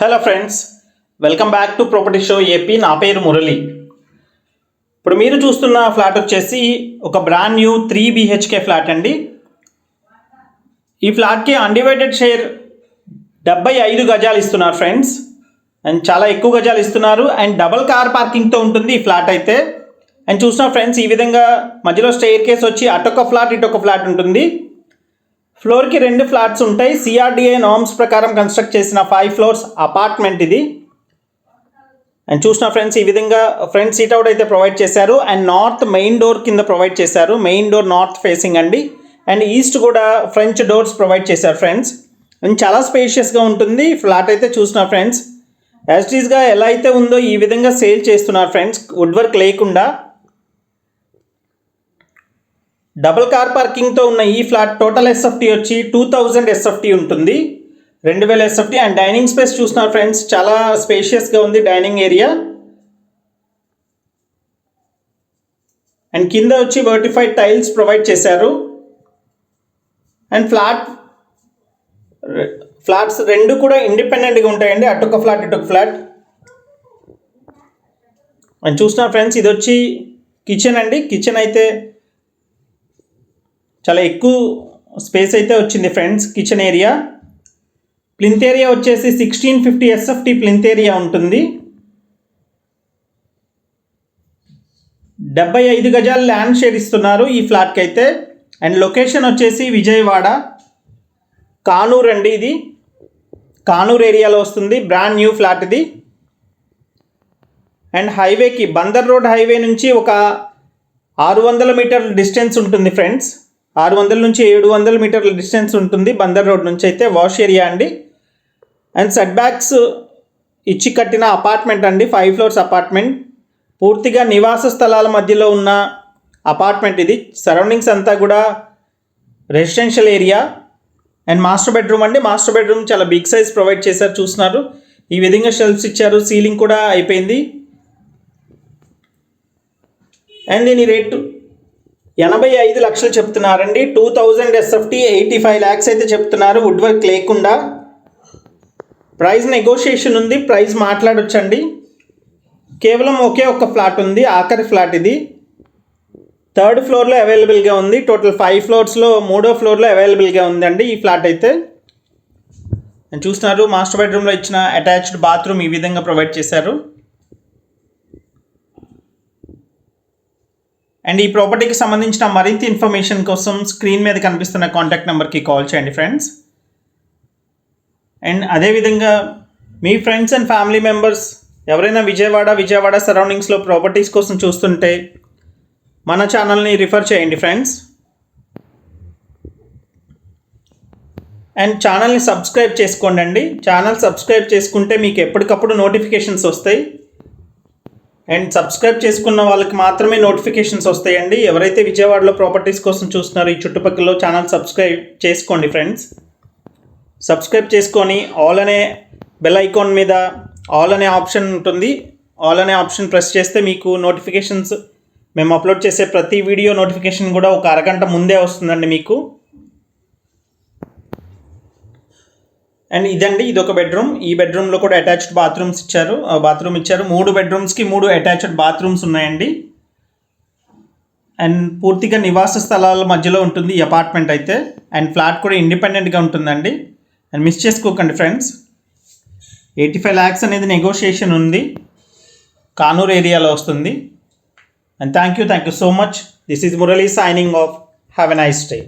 Hello friends welcome back to property show AP నా పేరు మురళి. ఇప్పుడు మీరు చూస్తున్న ఫ్లాట్ వచ్చేసి ఒక brand new three BHK flat అండి. ఈ ఫ్లాట్కి అన్డివైడెడ్ షేర్ డెబ్బై ఐదు గజాలు ఇస్తున్నారు ఫ్రెండ్స్ అండ్ చాలా ఎక్కువ గజాలు ఇస్తున్నారు. అండ్ డబల్ కార్ పార్కింగ్తో ఉంటుంది ఈ ఫ్లాట్ అయితే. అండ్ చూసిన ఫ్రెండ్స్ ఈ విధంగా మధ్యలో స్టేర్ కేస్ వచ్చి అటొక ఫ్లాట్ ఇటొక ఫ్లాట్ ఉంటుంది. ఫ్లోర్కి రెండు ఫ్లాట్స్ ఉంటాయి. సిఆర్డిఏ నార్మ్స్ ప్రకారం కన్స్ట్రక్ట్ చేసిన ఫైవ్ ఫ్లోర్స్ అపార్ట్మెంట్ ఇది. అండ్ చూసిన ఫ్రెండ్స్ ఈ విధంగా ఫ్రంట్ సీట్ అవుట్ అయితే ప్రొవైడ్ చేశారు. అండ్ నార్త్ మెయిన్ డోర్ కింద ప్రొవైడ్ చేశారు. మెయిన్ డోర్ నార్త్ ఫేసింగ్ అండి. అండ్ ఈస్ట్ కూడా ఫ్రెంచ్ డోర్స్ ప్రొవైడ్ చేశారు ఫ్రెండ్స్. అండ్ చాలా స్పేషియస్గా ఉంటుంది. ఫ్లాట్ అయితే చూసిన ఫ్రెండ్స్. యాజ్టీస్గా ఎలా అయితే ఉందో ఈ విధంగా సేల్ చేస్తున్నారు ఫ్రెండ్స్. వుడ్ వర్క్ లేకుండా. డబుల్ కార్ పార్కింగ్తో ఉన్న ఈ ఫ్లాట్ టోటల్ ఎస్ఎఫ్టీ వచ్చి టూ థౌజండ్ ఎస్ఎఫ్టీ ఉంటుంది. రెండు వేల ఎస్ఎఫ్టీ అండ్ డైనింగ్ స్పేస్ చూస్తున్నారు ఫ్రెండ్స్. చాలా స్పేషియస్గా ఉంది డైనింగ్ ఏరియా. అండ్ కింద వచ్చి వర్టిఫైడ్ టైల్స్ ప్రొవైడ్ చేశారు. అండ్ ఫ్లాట్ ఫ్లాట్స్ రెండు కూడా ఇండిపెండెంట్గా ఉంటాయండి. అటొక ఫ్లాట్ ఇటొక ఫ్లాట్. అండ్ చూస్తున్నారు ఫ్రెండ్స్ ఇది వచ్చి కిచెన్ అండి. కిచెన్ అయితే చాలా ఎక్కువ స్పేస్ అయితే వచ్చింది friends kitchen area. Plinth area వచ్చేసి sixteen fifty SFT plinth area ఉంటుంది. డెబ్బై ఐదు గజాలు ల్యాండ్ షేర్ ఇస్తున్నారు ఈ ఫ్లాట్కి అయితే అండ్ లొకేషన్ వచ్చేసి విజయవాడ. కానూర్ అండి ఇది. కానూర్ ఏరియాలో వస్తుంది బ్రాండ్ న్యూ ఫ్లాట్ ఇది. అండ్ హైవేకి బందర్ రోడ్ హైవే నుంచి ఒక ఆరు వందల మీటర్ల డిస్టెన్స్ ఉంటుంది ఫ్రెండ్స్. ఆరు వందల నుంచి ఏడు వందల మీటర్ల డిస్టెన్స్ ఉంటుంది బందర్ రోడ్ నుంచి అయితే వాష్ ఏరియా అండి. అండ్ సెట్ బ్యాక్స్ ఇచ్చి కట్టిన అపార్ట్మెంట్ అండి ఫైవ్ ఫ్లోర్స్ అపార్ట్మెంట్. పూర్తిగా నివాస స్థలాల మధ్యలో ఉన్న అపార్ట్మెంట్ ఇది. సరౌండింగ్స్ అంతా కూడా residential area. And master bedroom అండి మాస్టర్ బెడ్రూమ్ చాలా బిగ్ సైజ్ ప్రొవైడ్ చేశారు చూస్తున్నారు. ఈ విధంగా షెల్ఫ్స్ ఇచ్చారు సీలింగ్ కూడా అయిపోయింది. అండ్ దీని రేటు ఎనభై ఐదు లక్షలు చెప్తున్నారండి. Two thousand SFT eighty five lakhs అయితే చెప్తున్నారు. వుడ్ వర్క్ లేకుండా. ప్రైస్ నెగోషియేషన్ ఉంది. ప్రైస్ మాట్లాడొచ్చండి. కేవలం ఒకే ఒక్క ఫ్లాట్ ఉంది. ఆఖరి ఫ్లాట్ ఇది. థర్డ్ ఫ్లోర్లో అవైలబుల్గా ఉంది. టోటల్ ఫైవ్ ఫ్లోర్స్లో మూడో ఫ్లోర్లో అవైలబుల్గా ఉందండి ఈ ఫ్లాట్ అయితే. నేను చూస్తున్నారు మాస్టర్ బెడ్రూమ్లో ఇచ్చిన అటాచ్డ్ బాత్రూమ్ ఈ విధంగా ప్రొవైడ్ చేశారు. అండ్ ఈ ప్రాపర్టీకి సంబంధించిన మరింత ఇన్ఫర్మేషన్ కోసం స్క్రీన్ మీద కనిపిస్తున్న కాంటాక్ట్ నెంబర్కి కాల్ చేయండి ఫ్రెండ్స్ అండ్ అదేవిధంగా మీ ఫ్రెండ్స్ అండ్ ఫ్యామిలీ మెంబర్స్ ఎవరైనా విజయవాడ విజయవాడ సరౌండింగ్స్లో ప్రాపర్టీస్ కోసం చూస్తుంటే మన ఛానల్ని రిఫర్ చేయండి ఫ్రెండ్స్ అండ్ ఛానల్ని సబ్స్క్రైబ్ చేసుకోండి అండి. ఛానల్ సబ్స్క్రైబ్ చేసుకుంటే మీకు ఎప్పటికప్పుడు నోటిఫికేషన్స్ వస్తాయి. అండ్ సబ్స్క్రైబ్ చేసుకున్న వాళ్ళకి మాత్రమే నోటిఫికేషన్స్ వస్తాయండి. ఎవరైతే విజయవాడలో ప్రాపర్టీస్ కోసం చూస్తున్నారో ఈ చుట్టుపక్కల ఛానల్ సబ్స్క్రైబ్ చేసుకోండి ఫ్రెండ్స్ సబ్స్క్రైబ్ చేసుకొని ఆల్ అనే బెల్ ఐకాన్ మీద ఆల్ అనే ఆప్షన్ ఉంటుంది. ఆల్ అనే ఆప్షన్ ప్రెస్ చేస్తే మీకు నోటిఫికేషన్స్ మేము అప్లోడ్ చేసే ప్రతి వీడియో నోటిఫికేషన్ కూడా ఒక అరగంట ముందే వస్తుందండి మీకు. అండ్ ఇదండి ఇది ఒక బెడ్రూమ్. ఈ బెడ్రూమ్లో కూడా అటాచ్డ్ బాత్రూమ్స్ ఇచ్చారు. బాత్రూమ్ ఇచ్చారు. మూడు బెడ్రూమ్స్కి మూడు అటాచ్డ్ బాత్రూమ్స్ ఉన్నాయండి. అండ్ పూర్తిగా నివాస స్థలాల మధ్యలో ఉంటుంది ఈ అపార్ట్మెంట్ అయితే. అండ్ ఫ్లాట్ కూడా ఇండిపెండెంట్గా ఉంటుందండి. అండ్ మిస్ చేసుకోకండి ఫ్రెండ్స్. ఎయిటీ ఫైవ్ ల్యాక్స్ అనేది నెగోషియేషన్ ఉంది. కానూర్ ఏరియాలో వస్తుంది. And thank you thank you so much. This is Murali signing off. Have a nice day.